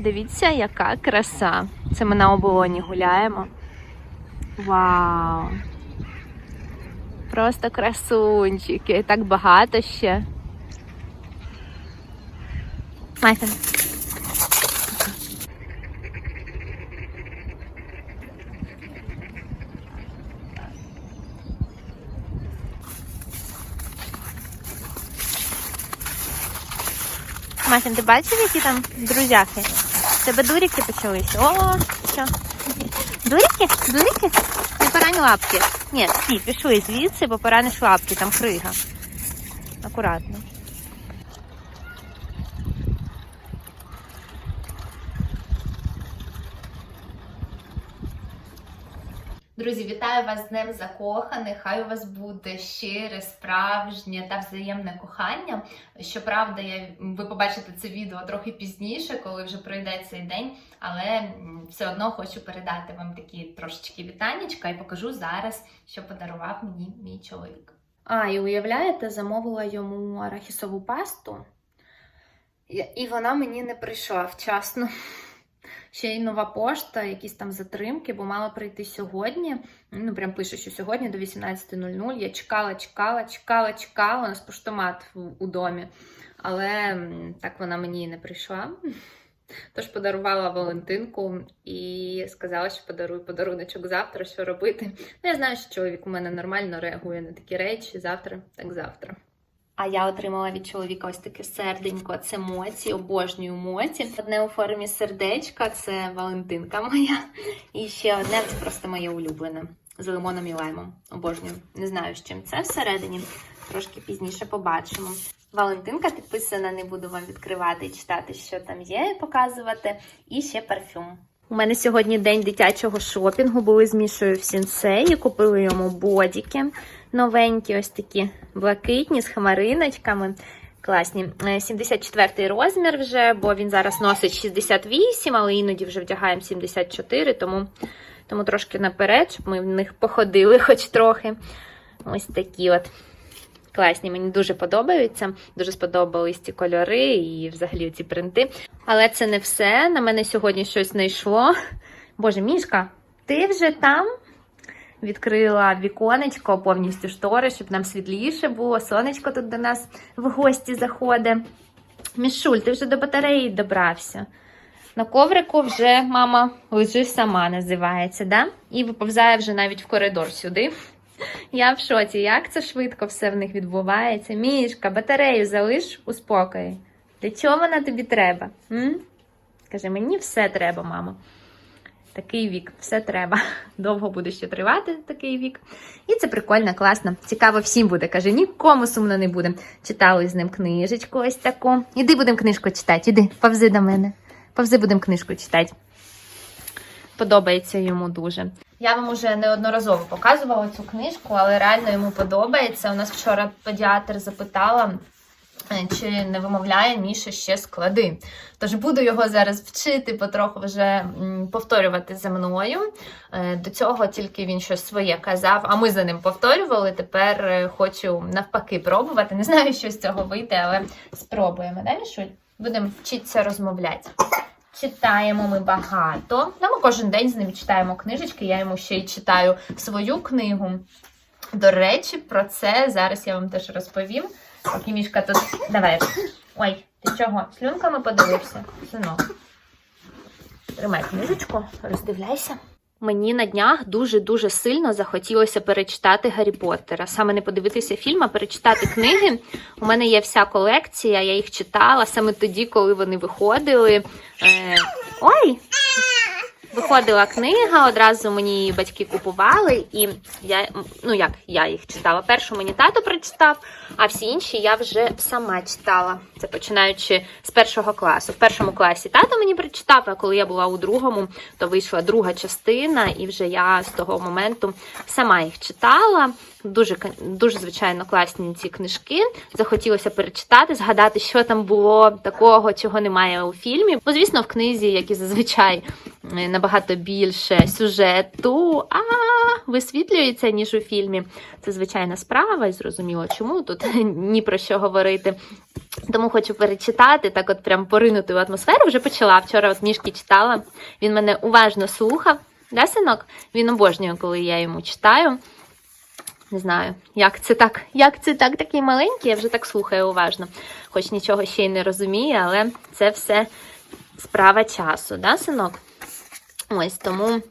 Подивіться, яка краса. Це ми на оболоні гуляємо. Вау! Просто красунчики. Так багато ще. Майка. Масін, ти бачив, які там друзяки? Тебе дуріки почалися. О, що? Дуріки? Дуріки? Не порань лапки. Ні, всі, пішли звідси, бо пораниш лапки, там крига. Акуратно. Друзі, вітаю вас з Днем Закоханих. Хай у вас буде щире, справжнє та взаємне кохання. Щоправда, я, ви побачите це відео трохи пізніше, коли вже пройде цей день, але все одно хочу передати вам такі трошечки вітаннячка і покажу зараз, що подарував мені мій чоловік. А, і уявляєте, замовила йому арахісову пасту, і вона мені не прийшла вчасно. Ще й нова пошта, якісь там затримки, бо мала прийти сьогодні. Ну, прям пише, що сьогодні до 18.00. Я чекала, чекала, чекала, чекала. У нас поштомат у домі. Але так вона мені і не прийшла. Тож подарувала Валентинку і сказала, що подарую подаруночок завтра, що робити. Ну, я знаю, що чоловік у мене нормально реагує на такі речі. Завтра, так завтра. А я отримала від чоловіка ось таке серденько. Це моці, обожнюю моці. Одне у формі сердечка, це Валентинка моя. І ще одне це просто моє улюблене з лимоном і лаймом. Обожнюю. Не знаю, з чим це всередині. Трошки пізніше побачимо. Валентинка підписана, не буду вам відкривати і читати, що там є, і показувати. І ще парфюм. У мене сьогодні день дитячого шопінгу. Були з Мішою в сінсеї, купили йому бодіки новенькі, ось такі блакитні з хмариночками. Класні. Е, 74 розмір вже, бо він зараз носить 68, але іноді вже вдягаємо 74, тому, тому трошки наперед, щоб ми в них походили хоч трохи. Ось такі от. Класні, мені дуже подобаються. Дуже сподобались ці кольори і взагалі ці принти. Але це не все. На мене сьогодні щось знайшло. Боже, мішка, ти вже там? Відкрила віконечко, повністю штори, щоб нам світліше було. Сонечко тут до нас в гості заходить. Мішуль, ти вже до батареї добрався. На коврику вже мама лежи сама називається, да? І виповзає вже навіть в коридор сюди. Я в шоці, як це швидко все в них відбувається. Мішка, батарею залиш у спокої. Для чого вона тобі треба? М? Каже, мені все треба, мамо. Такий вік, все треба. Довго буде ще тривати такий вік. І це прикольно, класно. Цікаво всім буде. Каже, нікому сумно не буде. Читали з ним книжечку ось таку. Іди будемо книжку читати. Іди, повзи до мене. Повзи будемо книжку читати. Подобається йому дуже. Я вам уже неодноразово показувала цю книжку, але реально йому подобається. У нас вчора педіатр запитала, чи не вимовляє Міша ще склади. Тож буду його зараз вчити, потроху вже повторювати за мною. Е, До цього тільки він щось своє казав, а ми за ним повторювали. Тепер е, хочу навпаки пробувати. Не знаю, що з цього вийде, але спробуємо. Да, Мішуль? Будемо вчитися розмовляти. Читаємо ми багато. Ну, ми кожен день з ним читаємо книжечки. Я йому ще й читаю свою книгу. До речі, про це зараз я вам теж розповім. Поки тут. Давай. Ой, ти чого? Слюнками подивився? Синок. Тримай книжечку, роздивляйся. Мені на днях дуже-дуже сильно захотілося перечитати Гаррі Поттера. Саме не подивитися фільм, а перечитати книги. У мене є вся колекція, я їх читала саме тоді, коли вони виходили. Е... Ой! Виходила книга, одразу мені її батьки купували, і я ну як я їх читала. Першу мені тато прочитав, а всі інші я вже сама читала. Це починаючи з першого класу. В першому класі тато мені прочитав, а коли я була у другому, то вийшла друга частина, і вже я з того моменту сама їх читала. Дуже дуже звичайно класні ці книжки. Захотілося перечитати, згадати, що там було такого, чого немає у фільмі. Бо, звісно, в книзі, як і зазвичай, е, набагато більше сюжету. А висвітлюється, ніж у фільмі. Це звичайна справа, і зрозуміло, чому тут ні про що говорити. Тому хочу перечитати, так от прям поринути в атмосферу. Вже почала. Вчора от мішки читала. Він мене уважно слухав. Да, синок? Він обожнює, коли я йому читаю. Не знаю, як це так, як це так, такий маленький, я вже так слухаю уважно. Хоч нічого ще й не розуміє, але це все справа часу, да, синок? Ось тому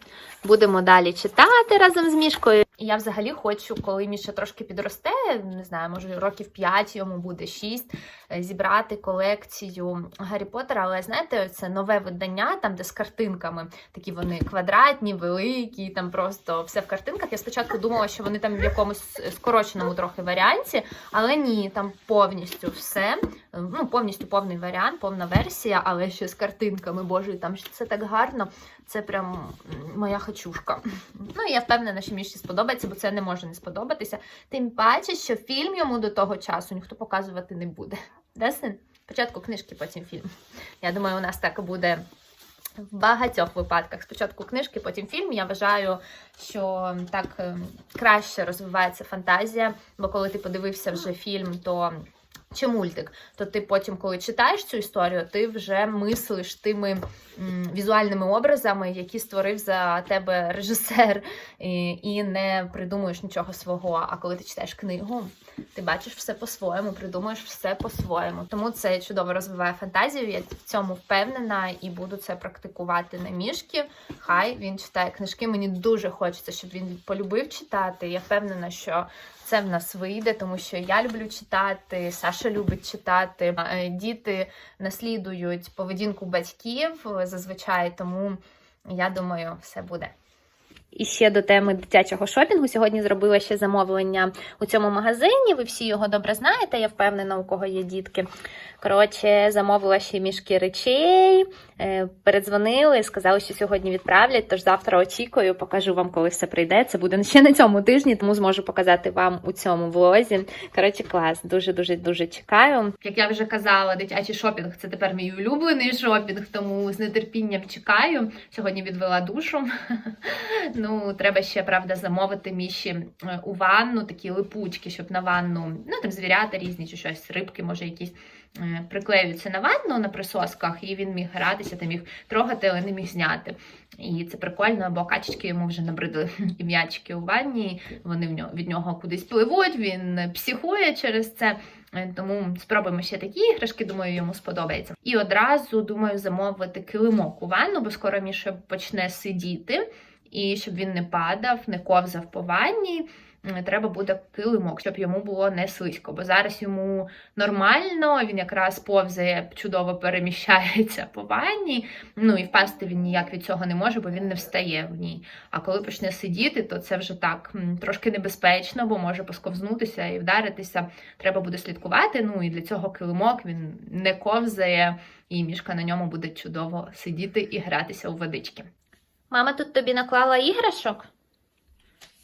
будемо далі читати разом з мішкою. І я взагалі хочу, коли Міша трошки підросте, не знаю, може років 5 йому буде 6, е, зібрати колекцію Гаррі Поттера, але знаєте, це нове видання, там де з картинками. Такі вони квадратні, великі, там просто все в картинках. Я спочатку думала, що вони там в якомусь скороченому трохи варіанті, але ні, там повністю все. Ну, повністю повний варіант, повна версія, але ще з картинками. Боже, там це так гарно. Це прям моя хочушка. Ну і я впевнена, що Міші сподобається, бо це не може не сподобатися. Тим паче, що фільм йому до того часу ніхто показувати не буде. Да? Спочатку книжки, потім фільм. Я думаю, у нас так буде в багатьох випадках. Спочатку книжки, потім фільм. Я вважаю, що так е, краще розвивається фантазія, бо коли ти подивився вже фільм, то. Чи мультик, то ти потім, коли читаєш цю історію, ти вже мислиш тими візуальними образами, які створив за тебе режисер, і, не придумуєш нічого свого. А коли ти читаєш книгу, ти бачиш все по-своєму, придумуєш все по-своєму. Тому це чудово розвиває фантазію. Я в цьому впевнена і буду це практикувати на мішки. Хай він читає книжки. Мені дуже хочеться, щоб він полюбив читати. Я впевнена, що це в нас вийде, тому що я люблю читати, Саша любить читати. Е, Діти наслідують поведінку батьків е, зазвичай, тому я думаю, все буде. І ще до теми дитячого шопінгу. Сьогодні зробила ще замовлення у цьому магазині. Ви всі його добре знаєте, я впевнена, у кого є дітки. Коротше, замовила ще мішки речей, е, передзвонили, сказали, що сьогодні відправлять. Тож завтра очікую, покажу вам, коли все прийде. Це буде ще на цьому тижні, тому зможу показати вам у цьому влозі. Коротше, клас, дуже дуже дуже чекаю. Як я вже казала, дитячий шопінг це тепер мій улюблений шопінг, тому з нетерпінням чекаю. Сьогодні відвела душу. Ну, треба ще, правда, замовити міші е, у ванну, такі липучки, щоб на ванну, ну там звірята різні чи щось, рибки, може, якісь е, приклеюються на ванну на присосках, і він міг гратися, та міг трогати, але не міг зняти. І це прикольно, бо качечки йому вже набридли і м'ячики у ванні, вони в нього, від нього кудись пливуть, він психує через це. Е, Тому спробуємо ще такі іграшки, думаю, йому сподобається. І одразу думаю замовити килимок у ванну, бо скоро Міша почне сидіти. І щоб він не падав, не ковзав по ванні, треба буде килимок, щоб йому було не слизько. Бо зараз йому нормально, він якраз повзає, чудово переміщається по ванні. Ну і впасти він ніяк від цього не може, бо він не встає в ній. А коли почне сидіти, то це вже так трошки небезпечно, бо може посковзнутися і вдаритися. Треба буде слідкувати. Ну і для цього килимок він не ковзає, і мішка на ньому буде чудово сидіти і гратися у водички. Мама тут тобі наклала іграшок?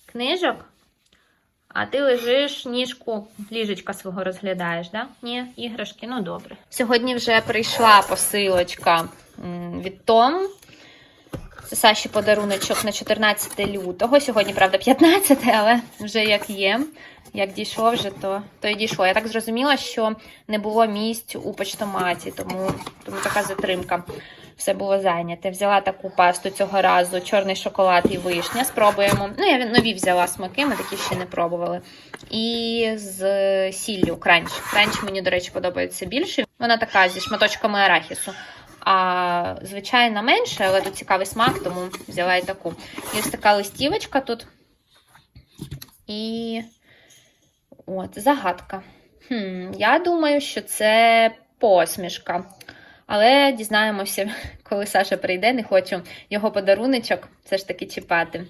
Книжок? А ти лежиш, ніжку ліжечка свого розглядаєш, да? Ні, іграшки, ну добре. Сьогодні вже прийшла посилочка від Том. Це Саші подаруночок на 14 лютого. Сьогодні, правда, 15, але вже як є. Як дійшло вже, то, то і дійшло. Я так зрозуміла, що не було місць у почтоматі, тому, тому така затримка. Все було зайняте. Взяла таку пасту цього разу, чорний шоколад і вишня. Спробуємо. Ну, я нові взяла смаки, ми такі ще не пробували. І з сіллю кранч. Кранч мені, до речі, подобається більше. Вона така зі шматочками арахісу. А звичайно менше, але тут цікавий смак, тому взяла і таку. І така листівочка тут. І от, загадка. Хм, я думаю, що це посмішка. Але дізнаємося, коли Саша прийде, не хочу його подаруночок все ж таки чіпати.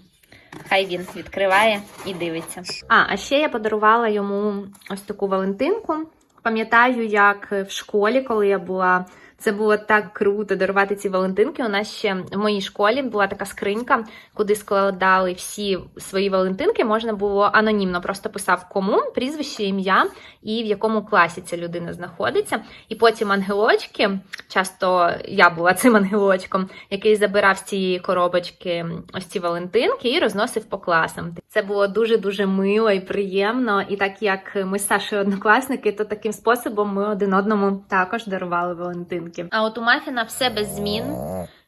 Хай він відкриває і дивиться. А, а ще я подарувала йому ось таку Валентинку. Пам'ятаю, як в школі, коли я була Це було так круто дарувати ці Валентинки. У нас ще в моїй школі була така скринька, куди складали всі свої Валентинки. Можна було анонімно просто писав кому, прізвище, ім'я і в якому класі ця людина знаходиться. І потім ангелочки, часто я була цим ангелочком, який забирав з цієї коробочки ось ці Валентинки і розносив по класам. Це було дуже дуже мило і приємно. І так як ми з Сашою однокласники, то таким способом ми один одному також дарували Валентинки. А от у Мафіна все без змін.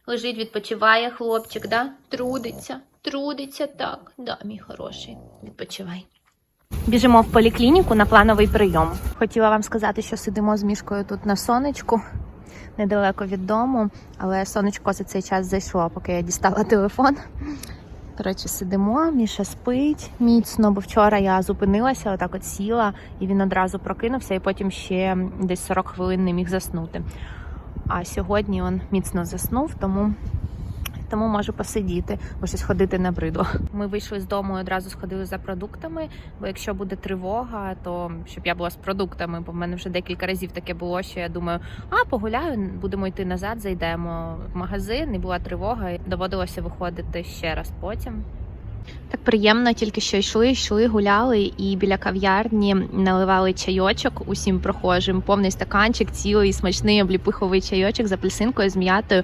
Лежить, відпочиває хлопчик, да? Трудиться, трудиться так. Да, мій хороший, відпочивай. Біжимо в поліклініку на плановий прийом. Хотіла вам сказати, що сидимо з мішкою тут на сонечку, недалеко від дому, але сонечко за цей час зайшло, поки я дістала телефон. Коротше, сидимо, Міша спить міцно, бо вчора я зупинилася, отак от сіла, і він одразу прокинувся, і потім ще десь 40 хвилин не міг заснути. А сьогодні він міцно заснув, тому, тому можу посидіти, бо щось ходити не бридло. Ми вийшли з дому і одразу сходили за продуктами, бо якщо буде тривога, то щоб я була з продуктами, бо в мене вже декілька разів таке було, що я думаю, а погуляю, будемо йти назад, зайдемо в магазин, і була тривога, і доводилося виходити ще раз потім. Так приємно, тільки що йшли, йшли, гуляли і біля кав'ярні наливали чайочок усім прохожим. Повний стаканчик, цілий смачний обліпиховий чайочок з апельсинкою, з м'ятою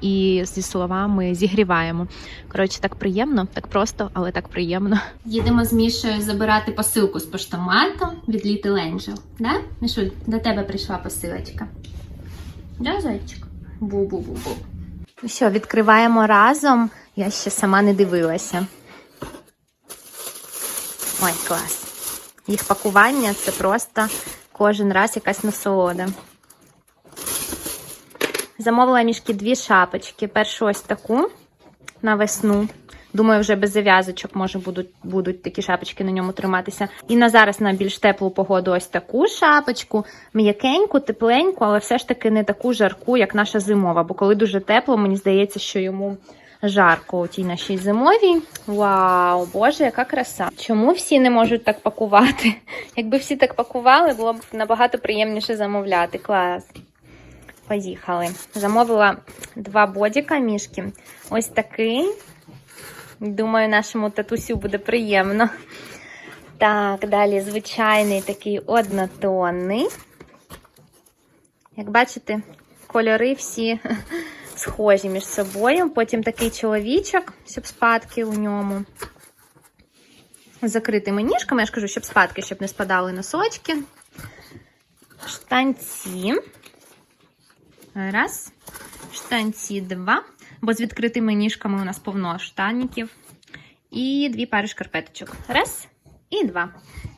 і зі словами зігріваємо. Коротше, так приємно, так просто, але так приємно. Їдемо з Мішою забирати посилку з поштомату від Little Angel. Да? Мішуль, до тебе прийшла посилочка. Да, зайчик? Бу-бу-бу-бу. Що, відкриваємо разом. Я ще сама не дивилася. Ой, клас. Їх пакування це просто кожен раз якась насолода. Замовила мішки дві шапочки. Першу ось таку на весну. Думаю, вже без зав'язочок може будуть, будуть такі шапочки на ньому триматися. І на зараз на більш теплу погоду ось таку шапочку, м'якеньку, тепленьку, але все ж таки не таку жарку, як наша зимова. Бо коли дуже тепло, мені здається, що йому жарко у тій нашій зимовій. Вау, боже, яка краса! Чому всі не можуть так пакувати? Якби всі так пакували, було б набагато приємніше замовляти. Клас. Поїхали. Замовила два бодіка мішки. Ось такий. Думаю, нашому татусю буде приємно. Так, далі звичайний такий однотонний. Як бачите, кольори всі схожі між собою. Потім такий чоловічок, щоб спадки у ньому. З закритими ніжками, я ж кажу, щоб спадки, щоб не спадали носочки. Штанці. Раз. Штанці два. Бо з відкритими ніжками у нас повно штанників. І дві пари шкарпеточок. Раз і два.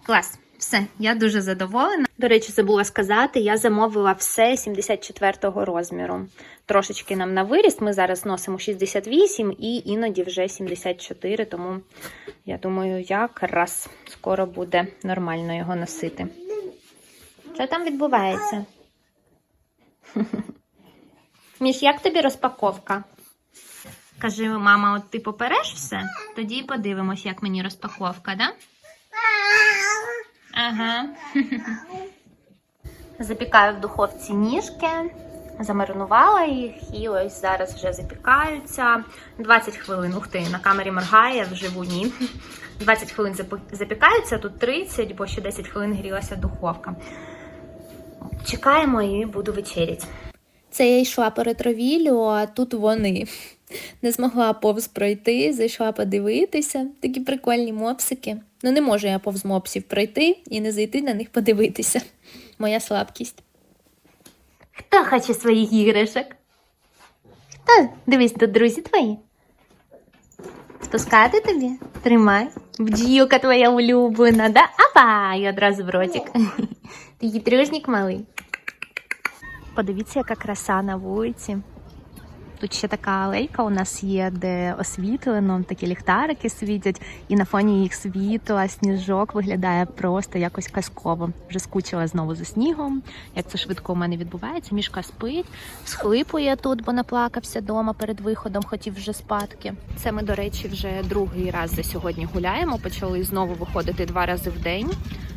Клас. Все, я дуже задоволена. До речі, забула сказати, я замовила все 74-го розміру. Трошечки нам на виріст. Ми зараз носимо 68 і іноді вже 74, тому я думаю, якраз скоро буде нормально його носити. Що там відбувається? Міш, як тобі розпаковка? Каже, мама, от ти попереш все? Тоді подивимось, як мені розпаковка, да? Ага. Запікаю в духовці ніжки, замаринувала їх і ось зараз вже запікаються. 20 хвилин. Ух ти, на камері моргає, вживу ні. 20 хвилин запікаються, тут 30, бо ще 10 хвилин грілася духовка. Чекаємо і буду вечеряти. Це я йшла по ретровілю, а тут вони. Не змогла повз пройти, зайшла подивитися. Такі прикольні мопсики. Ну не можу я повз мопсів пройти і не зайти на них подивитися. Моя слабкість. Хто хоче своїх іграшок? Хто? Дивись, тут друзі твої. Спускати тобі? Тримай. Бджілка твоя улюблена, да? Апа! І одразу в ротик. Ти хитрюжник малий. Подивіться, яка краса на вулиці. Тут ще така алейка у нас є, де освітлено, такі ліхтарики світять, і на фоні їх світла, сніжок виглядає просто якось казково. Вже скучила знову за снігом. Як це швидко у мене відбувається. Мішка спить, схлипує тут, бо наплакався дома перед виходом, хотів вже спадки. Це ми, до речі, вже другий раз за сьогодні гуляємо. Почали знову виходити два рази в день.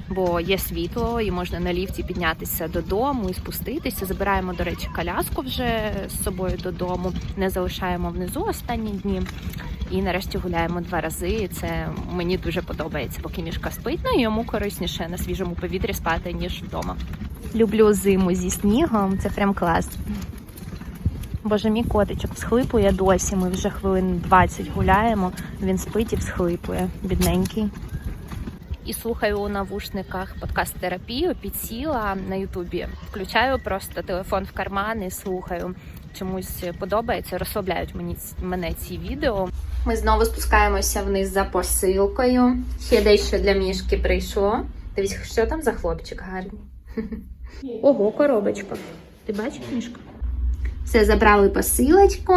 Бо є світло, і можна на ліфті піднятися додому і спуститися. Забираємо, до речі, коляску вже з собою додому, не залишаємо внизу останні дні. І нарешті гуляємо два рази. І це мені дуже подобається, поки мішка спить. Ну і йому корисніше на свіжому повітрі спати, ніж вдома. Люблю зиму зі снігом, це прям клас. Боже, мій котичок всхлипує досі. Ми вже хвилин 20 гуляємо. Він спить і всхлипує, бідненький. І слухаю у навушниках подкаст терапію, підсіла на Ютубі. Включаю просто телефон в карман і слухаю. Чомусь подобається, розслабляють мені мене ці відео. Ми знову спускаємося вниз за посилкою. Ще дещо для мішки прийшло. Дивись, що там за хлопчик гарний. Ого, коробочка. Ти бачиш мішка? Все, забрали посилочку.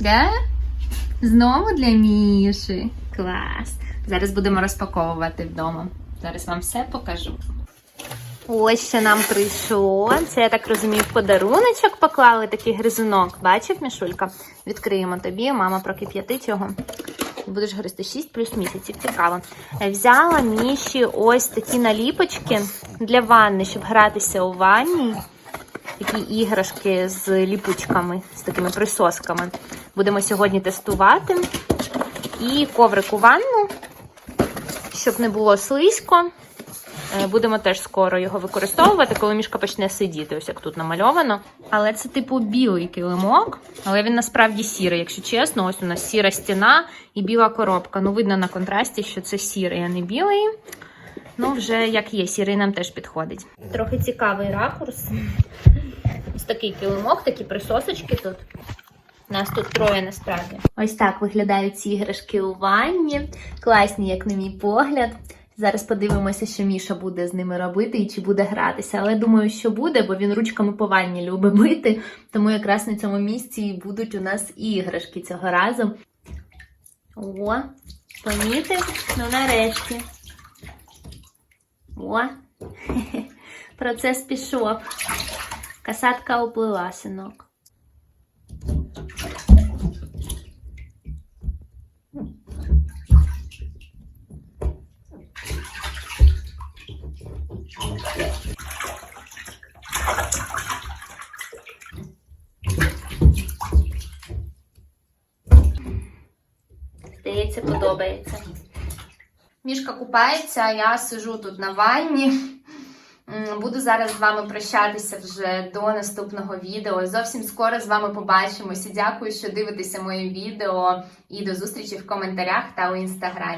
Да? Знову для Міші. Клас. Зараз будемо розпаковувати вдома. Зараз вам все покажу. Ось що нам прийшло. Це, я так розумію, подаруночок поклали такий гризунок. Бачив, Мішулька? Відкриємо тобі, мама прокип'ятить його. Будеш гризти 6 плюс місяців. Цікаво. Взяла Міші ось такі наліпочки для ванни, щоб гратися у ванні. Такі іграшки з ліпучками, з такими присосками. Будемо сьогодні тестувати. І коврик у ванну, щоб не було слизько. Е, Будемо теж скоро його використовувати, коли мішка почне сидіти, ось як тут намальовано. Але це типу білий килимок, але він насправді сірий, якщо чесно. Ось у нас сіра стіна і біла коробка. Ну, видно на контрасті, що це сірий, а не білий. Ну, вже як є, сірий нам теж підходить. Трохи цікавий ракурс. Ось такий килимок, такі присосочки тут. Нас тут троє насправді. Ось так виглядають ці іграшки у ванні. Класні, як на мій погляд. Зараз подивимося, що Міша буде з ними робити і чи буде гратися. Але думаю, що буде, бо він ручками по ванні любить бити. Тому якраз на цьому місці і будуть у нас іграшки цього разу. О, помітив? Ну нарешті. О, процес пішов. Касатка уплила, синок. Здається, подобається. Мішка купається, а я сижу тут на ванні. Буду зараз з вами прощатися вже до наступного відео. Зовсім скоро з вами побачимося. Дякую, що дивитеся моє відео. І до зустрічі в коментарях та у інстаграмі.